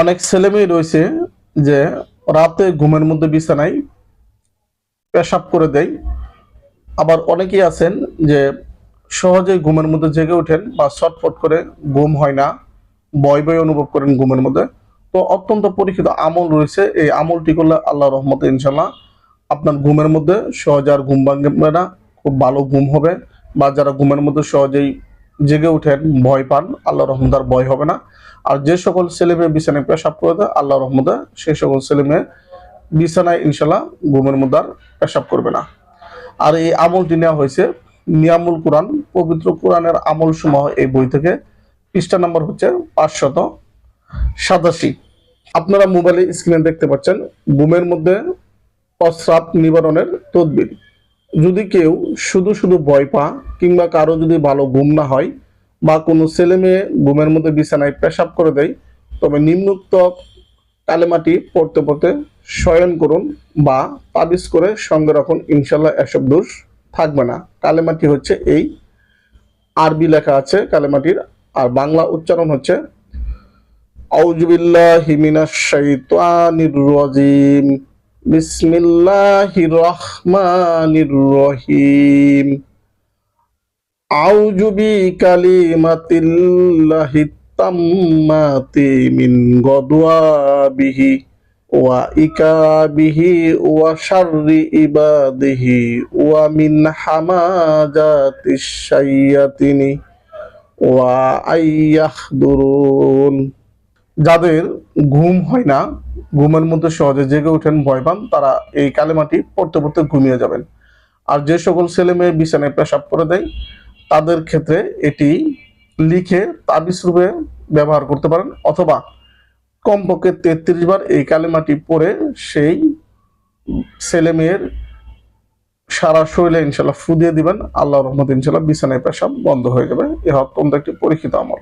অনেক ছেলে মেয়ে রয়েছে যে রাতে ঘুমের মধ্যে বিছানায় পেশাব করে দেয়। আবার অনেকেই আছেন যে সহজেই ঘুমের মধ্যে জেগে ওঠেন বা ছটফট করে ঘুম হয় না, ভয় ভয় অনুভব করেন ঘুমের মধ্যে। তো অত্যন্ত পরীক্ষিত আমল রয়েছে। এই আমলটি করলে আল্লাহ রহমতে ইনশাল্লাহ আপনার ঘুমের মধ্যে সহজে আর ঘুম ভাঙবে না। খুব ভালো ঘুম হবে বা যারা ঘুমের মধ্যে সহজেই জেগে উঠেন ভয় পান আল্লাহ রহমদার ভয় হবে না। আর যে সকল ছেলে মেয়ে বিছানায় পেশাব করে দেয় আল্লাহ রহমদে সেই সকল ছেলে মেয়ে বিছানায় ইনশাল্লাহ ঘুমের মধ্যে আর পেশাব করবে না। আর এই আমলটি নেওয়া হয়েছে নিয়ামুল কোরআন, পবিত্র কোরআনের আমল সমূহ এই বই থেকে। পৃষ্ঠা নম্বর হচ্ছে পাঁচশত সাতাশি। আপনারা মোবাইলে স্ক্রিনে দেখতে পাচ্ছেন, ঘুমের মধ্যে প্রস্রাব নিবারণের তদবির। যদি কেউ শুধু শুধু ভয় পা কিংবা কারও যদি ভালো ঘুম না হয়, বা কোনো ছেলে মেয়ে ঘুমের মধ্যে বিছানায় পেশাব করে দেয়, তবে নিম্নোক্ত কালেমাটি পড়তে পড়তে শয়ন করুন বা তাবিজ করে সঙ্গে রাখুন, ইনশাল্লাহ এসব দোষ থাকবে না। কালেমাটি হচ্ছে এই আরবি লেখা আছে, কালেমাটির আর বাংলা উচ্চারণ হচ্ছে আউজুবিল্লাহি হিমিনা শাইতানির রাজিম। বিসমিল্লাহির রহমানির রহিম আউযু বিকালিমাতিল্লাহি তাম্মাতি মিন গদওয়াবিহি ওয়া ইকাবিহি ওয়া শাররি ইবাদিহি ওয়া মিন হামাজাতিশ শাইয়াতিনি ওয়া আইয়াহদুরুন যাদের ঘুম হয় না, ঘুমের মধ্যে সহজে জেগে ওঠেন, ভয় পান, তারা এই কালেমাটি পড়তে পড়তে ঘুমিয়ে যাবেন। আর যে সকল ছেলে মেয়ে বিছানায় পেশাব করে দেয়, তাদের ক্ষেত্রে এটি লিখে তাবিজ রূপে ব্যবহার করতে পারেন, অথবা কমপক্ষে তেত্রিশ বার এই কালেমাটি পরে সেই ছেলে মেয়ের সারা শরীরে ইনশাল্লাহ ফু দিয়ে দিবেন। আল্লাহ রহমত ইনশাল্লাহ বিছানায় পেশাব বন্ধ হয়ে যাবে। এ অত্যন্ত একটি পরীক্ষিত আমল।